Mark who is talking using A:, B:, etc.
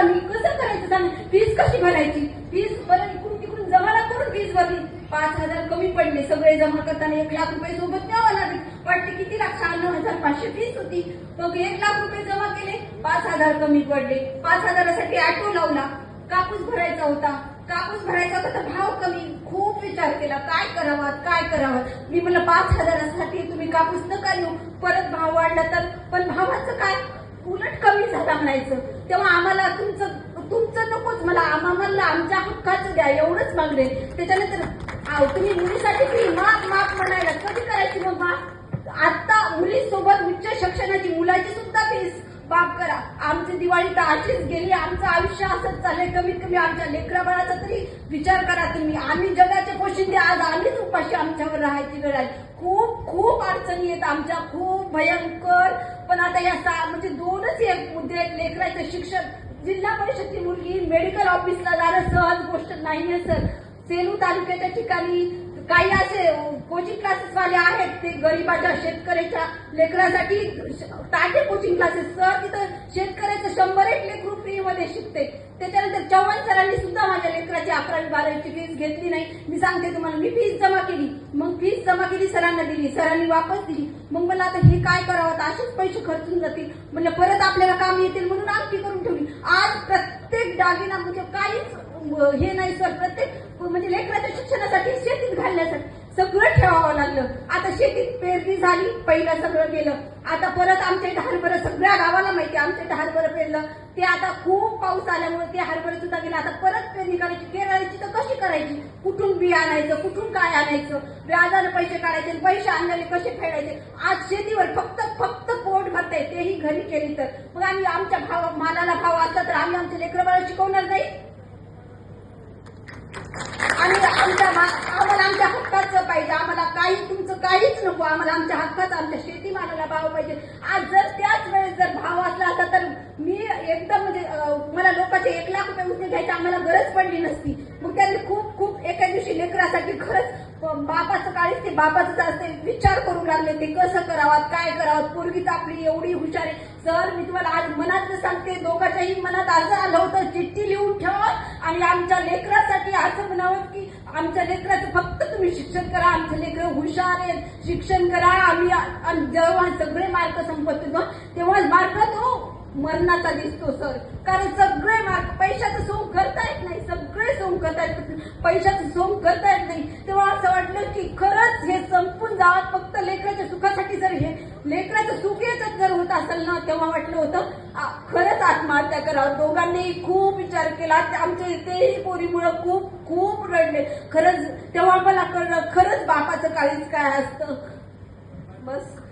A: आम्ही कसं करायचं सांग? कशी भरायची? फीज परत इकडून तिकडून जमा करून वीज भरली. पाच हजार कमी पडले सगळे जमा करताना एक लाख रुपये सोबत द्यावं लागेल. वाटते किती लाख? शहाण्णव हजार पाचशे फीस होती. मग एक लाख रुपये जमा केले पाच हजार कमी पडले. पाच हजारासाठी ऑटो लावला. कापूस भरायचा होता. कापूस भरायचा होता तर भाव कमी. खूप विचार केला. काय करावा? काय करावं? मी म्हणलं पाच हजारासाठी तुम्ही कापूस नका येऊ परत भाव वाढला तर? पण भावाचं काय? उलट कमी झाला म्हणायचं. तेव्हा आम्हाला तुमचं तुमचं नकोच मला आम्हाला आमच्या हक्काचं द्या एवढंच मागणे. त्याच्यानंतर तुम्ही मुलीसाठी फी माफ माफ म्हणायला कधी करायची मग माफ आता मुलीसोबत उच्च शिक्षणाची मुलाची सुद्धा फीस आमची दिवाळी तर अशीच गेली. आमचं आयुष्य असंच चाललंय. कमीत कमी आमच्या लेकरा बाळाचा तरी विचार करा तुम्ही. आम्ही जगाचे पोशिंदे आज आम्हीच उपाशी आमच्यावर राहायची वेळ आहे खूप खूप अडचणी आहेत आमच्या. खूप भयंकर. पण आता या सा म्हणजे दोनच एक मुद्दे आहेत. लेकराचं शिक्षण. जिल्हा परिषदची मुलगी मेडिकल ऑफिसला जाणं सहज गोष्ट नाहीये सर सेलू तालुक्याच्या ठिकाणी काही असे कोचिंग क्लासेस वाले आहेत ते गरीबाच्या शेतकऱ्याच्या लेकरासाठी टाटे कोचिंग क्लासेस सर तिथं शेतकऱ्याचं शंभर एक लेकरू फ्री मध्ये शिकते. त्याच्यानंतर चव्हाण सरांनी सुद्धा माझ्या लेकराची अकरावी बारावीची फीस घेतली नाही. मी सांगते तुम्हाला मी फीस जमा केली. मग फीस जमा केली सरांना दिली. सरांनी वापस दिली. मग मला आता हे काय करावं? असेच पैसे खर्चून जातील. म्हणलं परत आपल्याला काम येतील म्हणून अंगठी करून ठेवली. आज प्रत्येक दागिना म्हणजे काहीच हे नाही सर प्रत्येक म्हणजे लेकराच्या शिक्षणासाठी शेतीत घालण्यासाठी. सगळं ठेवावं लागलं. आता शेतीत पेरणी झाली पहिलं सगळं गेलं. आता परत आमच्या इथं हरभरं सगळ्या गावाला माहिती आहे, आमच्या इथं हरभरं पेरलं. ते आता खूप पाऊस आल्यामुळे ते हरभरं सुद्धा गेलं. आता परत पेरणी करायची केरळाची तर कशी करायची? कुठून बी आणायचं कुठून काय आणायचं? व्याजानं पैसे काढायचे पैसे आणलेले कसे फेडायचे? आज शेतीवर फक्त फक्त पोट भरताय तेही घरी केली तर. मग आम्ही आमच्या भाव मालाला भाव असला तर आम्ही आमच्या लेकरं बाळा शिकवणार नाही आणि आमच्या मा- आम्हाला आमच्या हक्काचं पाहिजे आम्हाला काही तुमचं काहीच नको आम्हाला आमच्या हक्कात आमच्या शेतीमालाला भाव पाहिजे. आज जर त्याच वेळेस जर भाव असला असता तर मी एकदम म्हणजे मला लोकांचे एक लाख रुपये उसने घ्यायची आम्हाला गरज पडली नसती. मग त्यांनी खूप खूप एका दिवशी लेकरासाठी खरंच बापाचं काळीच ते बापाचंच असते. विचार करू लागले ते कसं करावं काय करावं? पूर्वीच आपली एवढी हुशार आहे. सर मी तुम्हाला आज मनात सांगते दोघांच्याही मनात असं आलं होतं चिठ्ठी लिहून ठेवा आणि आमच्या लेकरासाठी असं म्हणावं की आमच्या लेकराचं फक्त तुम्ही शिक्षण करा आमचे लेकरं हुशार आहेत. शिक्षण करा. आम्ही जेव्हा सगळे मार्क संपत होतो तेव्हा मार्क तो मरणाचा दिसतो सर. कारण सगळे मार्क पैशाचं सोंग करता येत नाही. सगळे सोंग करता येत पैशाचं सोंग करता येत नाही. तेव्हा असं वाटलं की खरंच हे संपून जावं. फक्त लेकराच्या सुखासाठी जर हे लेकराचं सुख येतच जर होत असेल ना तेव्हा वाटलं होतं आ, खरंच आत्महत्या करावं. दोघांनीही खूप विचार केला. आमच्या तेही पोरीमुळं खूप खूप रडले. खरंच तेव्हा मला कळलं खरंच बापाचं काळीच काय असतं? बस.